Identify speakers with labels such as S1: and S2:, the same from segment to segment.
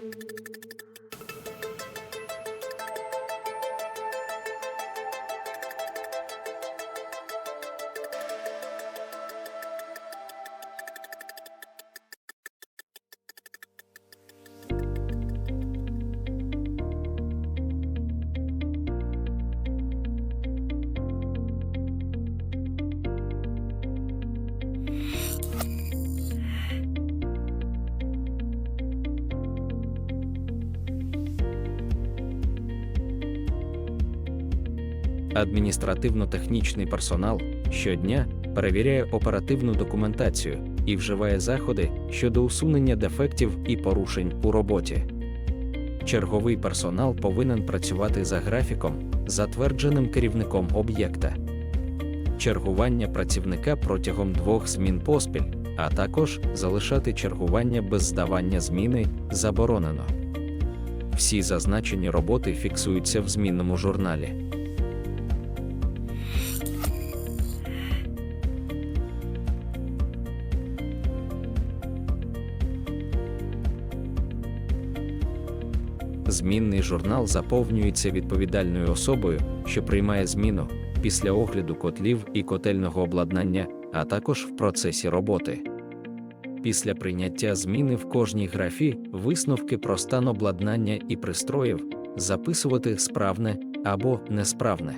S1: thank you Адміністративно-технічний персонал щодня перевіряє оперативну документацію і вживає заходи щодо усунення дефектів і порушень у роботі. Черговий персонал повинен працювати за графіком, затвердженим керівником об'єкта. Чергування працівника протягом двох змін поспіль, а також залишати чергування без здавання зміни заборонено. Всі зазначені роботи фіксуються в змінному журналі. Змінний журнал заповнюється відповідальною особою, що приймає зміну після огляду котлів і котельного обладнання, а також в процесі роботи. Після прийняття зміни в кожній графі висновки про стан обладнання і пристроїв записувати справне або несправне.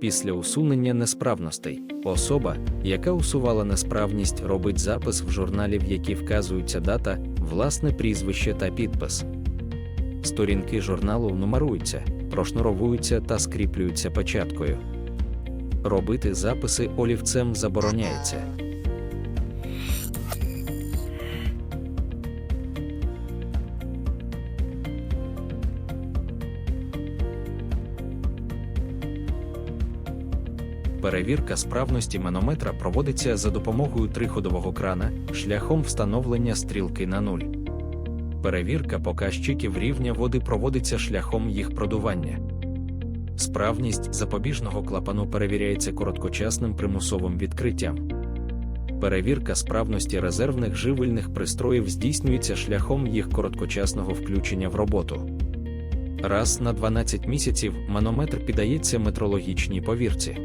S1: Після усунення несправностей особа, яка усувала несправність, робить запис в журналі, в якій вказується дата, власне прізвище та підпис. Сторінки журналу нумеруються, прошнуровуються та скріплюються печаткою. Робити записи олівцем забороняється. Перевірка справності манометра проводиться за допомогою триходового крана шляхом встановлення стрілки на нуль. Перевірка показчиків рівня води проводиться шляхом їх продування. Справність запобіжного клапану перевіряється короткочасним примусовим відкриттям. Перевірка справності резервних живильних пристроїв здійснюється шляхом їх короткочасного включення в роботу. Раз на 12 місяців манометр піддається метрологічній повірці,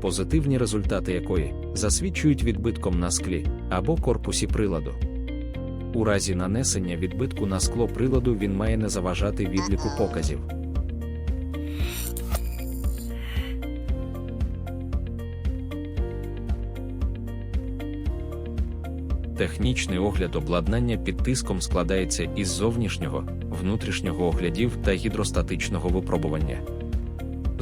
S1: позитивні результати якої засвідчують відбитком на склі або корпусі приладу. У разі нанесення відбитку на скло приладу він має не заважати відліку показів. Технічний огляд обладнання під тиском складається із зовнішнього, внутрішнього оглядів та гідростатичного випробування.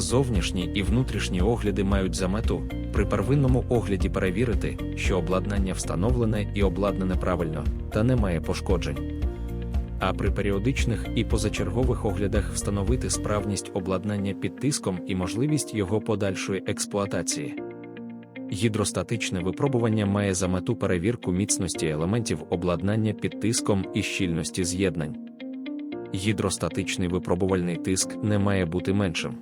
S1: Зовнішні і внутрішні огляди мають за мету при первинному огляді перевірити, що обладнання встановлене і обладнане правильно та не має пошкоджень. А при періодичних і позачергових оглядах встановити справність обладнання під тиском і можливість його подальшої експлуатації. Гідростатичне випробування має за мету перевірку міцності елементів обладнання під тиском і щільності з'єднань. Гідростатичний випробувальний тиск не має бути меншим.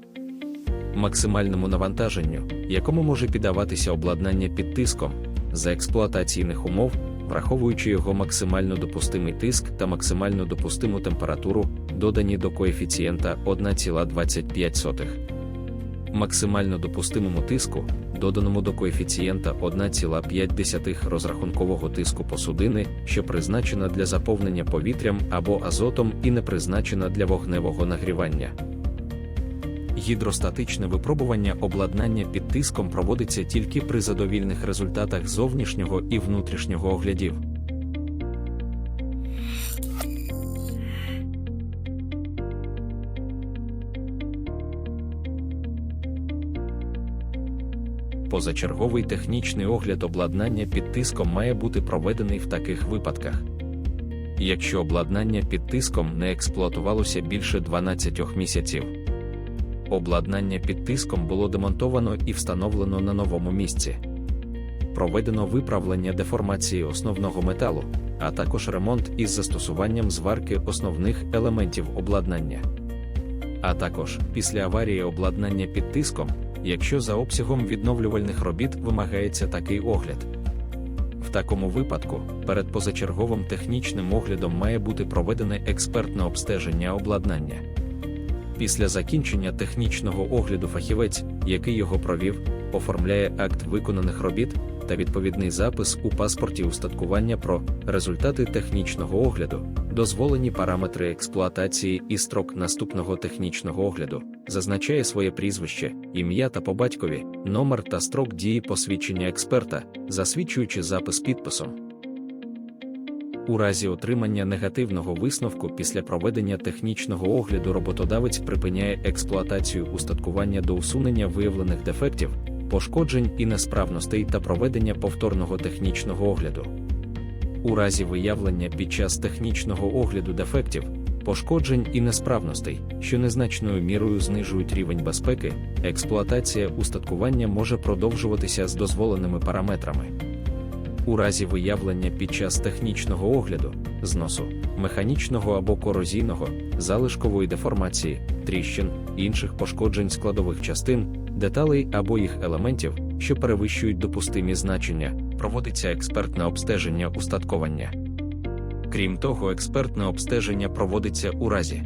S1: Максимальному навантаженню, якому може піддаватися обладнання під тиском, за експлуатаційних умов, враховуючи його максимально допустимий тиск та максимально допустиму температуру, додані до коефіцієнта 1,25. Максимально допустимому тиску, доданому до коефіцієнта 1,5 розрахункового тиску посудини, що призначена для заповнення повітрям або азотом і не призначена для вогневого нагрівання. Гідростатичне випробування обладнання під тиском проводиться тільки при задовільних результатах зовнішнього і внутрішнього оглядів. Позачерговий технічний огляд обладнання під тиском має бути проведений в таких випадках. Якщо обладнання під тиском не експлуатувалося більше 12 місяців, обладнання під тиском було демонтовано і встановлено на новому місці. Проведено виправлення деформації основного металу, а також ремонт із застосуванням зварки основних елементів обладнання. А також після аварії обладнання під тиском, якщо за обсягом відновлювальних робіт вимагається такий огляд. В такому випадку перед позачерговим технічним оглядом має бути проведене експертне обстеження обладнання. Після закінчення технічного огляду фахівець, який його провів, оформляє акт виконаних робіт та відповідний запис у паспорті устаткування про результати технічного огляду, дозволені параметри експлуатації і строк наступного технічного огляду, зазначає своє прізвище, ім'я та по батькові, номер та строк дії посвідчення експерта, засвідчуючи запис підписом. У разі отримання негативного висновку після проведення технічного огляду роботодавець припиняє експлуатацію устаткування до усунення виявлених дефектів, пошкоджень і несправностей та проведення повторного технічного огляду. У разі виявлення під час технічного огляду дефектів, пошкоджень і несправностей, що незначною мірою знижують рівень безпеки, експлуатація устаткування може продовжуватися з дозволеними параметрами. У разі виявлення під час технічного огляду, зносу, механічного або корозійного, залишкової деформації, тріщин, інших пошкоджень складових частин, деталей або їх елементів, що перевищують допустимі значення, проводиться експертне обстеження устаткування. Крім того, експертне обстеження проводиться у разі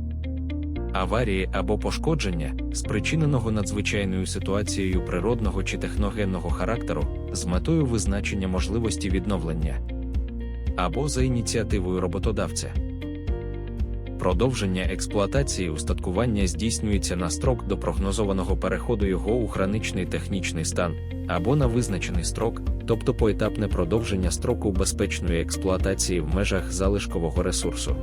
S1: аварії або пошкодження, спричиненого надзвичайною ситуацією природного чи техногенного характеру, з метою визначення можливості відновлення або за ініціативою роботодавця. Продовження експлуатації устаткування здійснюється на строк до прогнозованого переходу його у хроничний технічний стан або на визначений строк, тобто поетапне продовження строку безпечної експлуатації в межах залишкового ресурсу.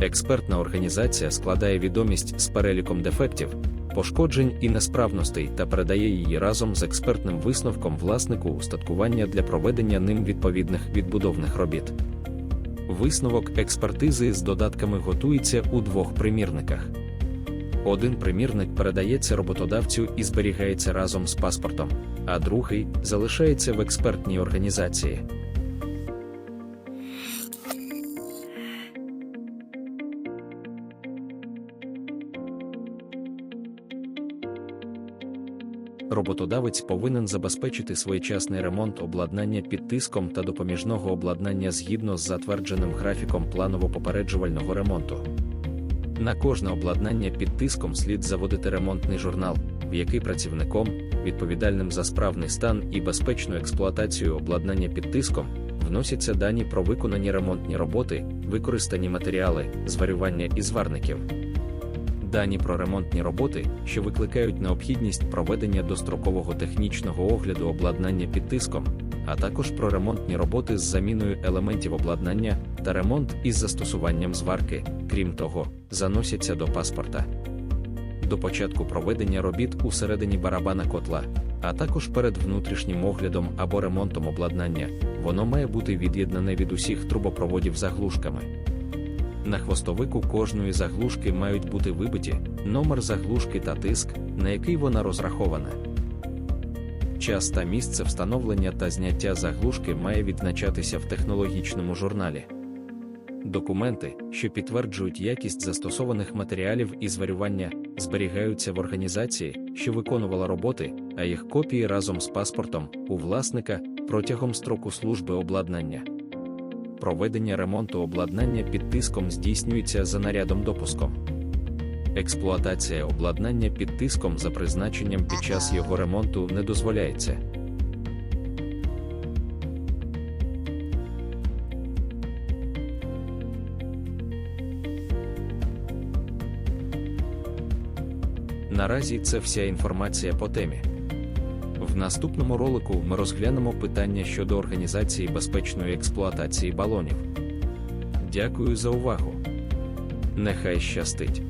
S1: Експертна організація складає відомість з переліком дефектів, пошкоджень і несправностей та передає її разом з експертним висновком власнику устаткування для проведення ним відповідних відбудовних робіт. Висновок експертизи з додатками готується у двох примірниках. Один примірник передається роботодавцю і зберігається разом з паспортом, а другий залишається в експертній організації. Роботодавець повинен забезпечити своєчасний ремонт обладнання під тиском та допоміжного обладнання згідно з затвердженим графіком планово-попереджувального ремонту. На кожне обладнання під тиском слід заводити ремонтний журнал, в який працівником, відповідальним за справний стан і безпечну експлуатацію обладнання під тиском, вносяться дані про виконані ремонтні роботи, використані матеріали, зварювання і зварників дані про ремонтні роботи, що викликають необхідність проведення дострокового технічного огляду обладнання під тиском, а також про ремонтні роботи з заміною елементів обладнання та ремонт із застосуванням зварки, крім того, заносяться до паспорта. До початку проведення робіт у середині барабана котла, а також перед внутрішнім оглядом або ремонтом обладнання, воно має бути від'єднане від усіх трубопроводів заглушками. На хвостовику кожної заглушки мають бути вибиті номер заглушки та тиск, на який вона розрахована. Час та місце встановлення та зняття заглушки має відзначатися в технологічному журналі. Документи, що підтверджують якість застосованих матеріалів і зварювання, зберігаються в організації, що виконувала роботи, а їх копії разом з паспортом у власника протягом строку служби обладнання проведення ремонту обладнання під тиском здійснюється за нарядом допуском. Експлуатація обладнання під тиском за призначенням під час його ремонту не дозволяється. Наразі це вся інформація по темі. В наступному ролику ми розглянемо питання щодо організації безпечної експлуатації балонів. Дякую за увагу. Нехай щастить!